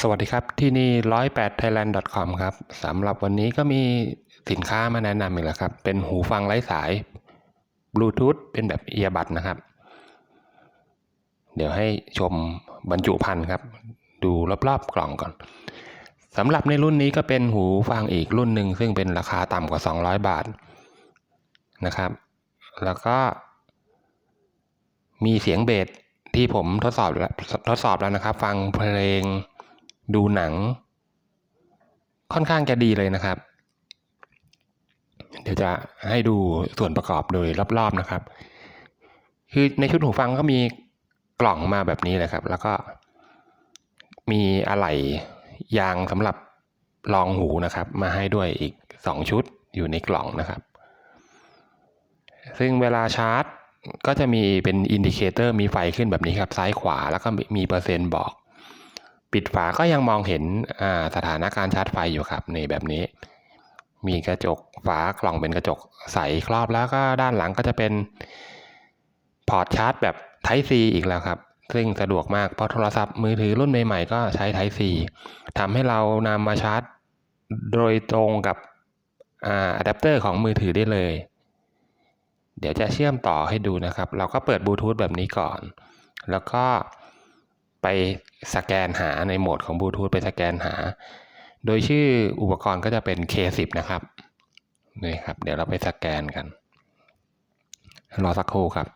สวัสดีครับ ที่นี่ 108 thailand com ครับสำหรับวันนี้ก็มีสินค้ามาแนะนำอีกแล้วครับ เป็นหูฟังไร้สายบลูทูธเป็นแบบเอียบัดนะครับ เดี๋ยวให้ชมบรรจุภัณฑ์ครับ ดูรอบๆกล่องก่อนสำหรับในรุ่นนี้ก็เป็นหูฟังอีกรุ่นหนึ่งซึ่งเป็นราคาต่ำกว่า 200 บาทนะครับ แล้วก็ มีเสียงเบสที่ผมทดสอบแล้วทดสอบแล้วนะครับ ฟังเพลง ดูหนัง ค่อนข้างจะดีเลยนะครับ เดี๋ยวจะให้ดูส่วนประกอบโดยรอบๆนะครับ คือในชุดหูฟังก็มีกล่องมาแบบนี้เลยครับ แล้วก็มีอะไหล่ยางสำหรับรองหูนะครับ มาให้ด้วยอีกสองชุดอยู่ในกล่องนะครับ ซึ่งเวลาชาร์จก็จะมีเป็นอินดิเคเตอร์มีไฟขึ้นแบบนี้ครับ ซ้ายขวาแล้วก็มีเปอร์เซ็นต์บอก ปิดฝาก็ยังมองเห็นสถานะการชาร์จไฟอยู่ครับในแบบนี้ มีกระจกฝากล่องเป็นกระจกใสครอบแล้วก็ด้านหลังก็จะเป็นพอร์ตชาร์จแบบ Type C อีกแล้วครับ ซึ่งสะดวกมากเพราะโทรศัพท์มือถือรุ่นใหม่ๆก็ใช้ Type C ทำให้เรานำมาชาร์จ โดยตรงกับอะแดปเตอร์ของมือถือได้เลย เดี๋ยวจะเชื่อมต่อให้ดูนะครับ เราก็เปิดบลูทูธแบบนี้ก่อน แล้วก็ ไปสแกนหาในโหมดของบลูทูธไปสแกนหา โดยชื่ออุปกรณ์ก็จะเป็น K10 นะครับนี่ครับ เดี๋ยวเราไปสแกนกัน รอสักครู่ครับ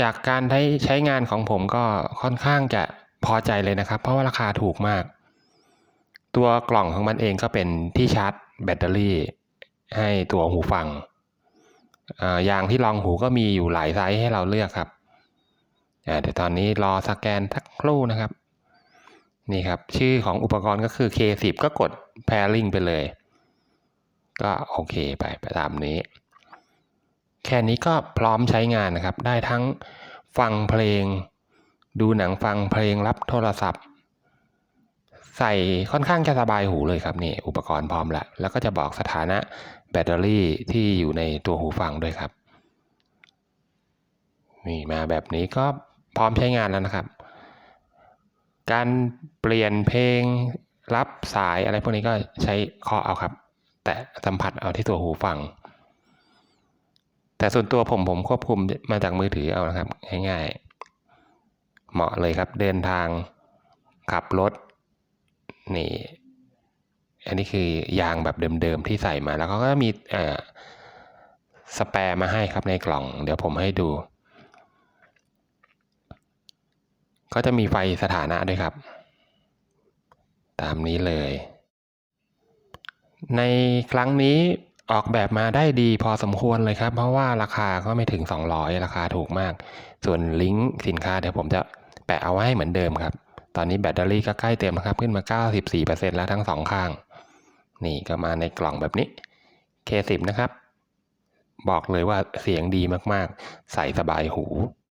จากการใช้ใช้งานของผมก็ค่อนข้างจะพอใจเลยนะครับ เพราะว่าราคาถูกมาก ตัวกล่องของมันเองก็เป็นที่ชาร์จแบตเตอรี่ ให้ตัวหูฟัง ยางที่รองหูก็มีอยู่หลายไซส์ให้เราเลือกครับ เดี๋ยวตอนนี้รอสแกนสักครู่นะครับ นี่ครับ ชื่อของอุปกรณ์ก็คือ K10 ก็กด pairing ไปเลย ก็โอเคไปไปตามนี้ แค่นี้ก็พร้อมใช้งานนะครับ ได้ทั้งฟังเพลง ดูหนังฟังเพลงรับโทรศัพท์ ใส่ค่อนข้างจะสบายหูเลยครับนี่อุปกรณ์พร้อมแล้ว แล้วก็จะบอกสถานะแบตเตอรี่ที่อยู่ในตัวหูฟังด้วยครับ นี่มาแบบนี้ก็ พร้อมใช้งานแล้วนะครับ การเปลี่ยนเพลงรับสายอะไรพวกนี้ก็ใช้เคาะเอาครับ แต่สัมผัสเอาที่ตัวหูฟัง แต่ส่วนตัวผมผมควบคุมมาจากมือถือเอานะครับ ง่ายๆ เหมาะเลยครับเดินทางขับรถนี่อันนี้คือยางแบบเดิมๆที่ใส่มาแล้วเขาก็มีสแปร์มาให้ครับในกล่อง เดี๋ยวผมให้ดู ก็จะมีไฟสถานะด้วยครับ ตามนี้เลย ในครั้งนี้ออกแบบมาได้ดีพอสมควรเลยครับ เพราะว่าราคาก็ไม่ถึง 200 ราคาถูกมาก ส่วนลิงก์สินค้าเดี๋ยวผมจะแปะเอาไว้ให้เหมือนเดิมครับ ตอนนี้แบตเตอรี่ก็ใกล้เต็มนะครับ ขึ้นมา 94%แล้วทั้งสองข้าง นี่ก็มาในกล่องแบบนี้ K10 นะครับ บอกเลยว่าเสียงดีมากๆ ใส่สบายหู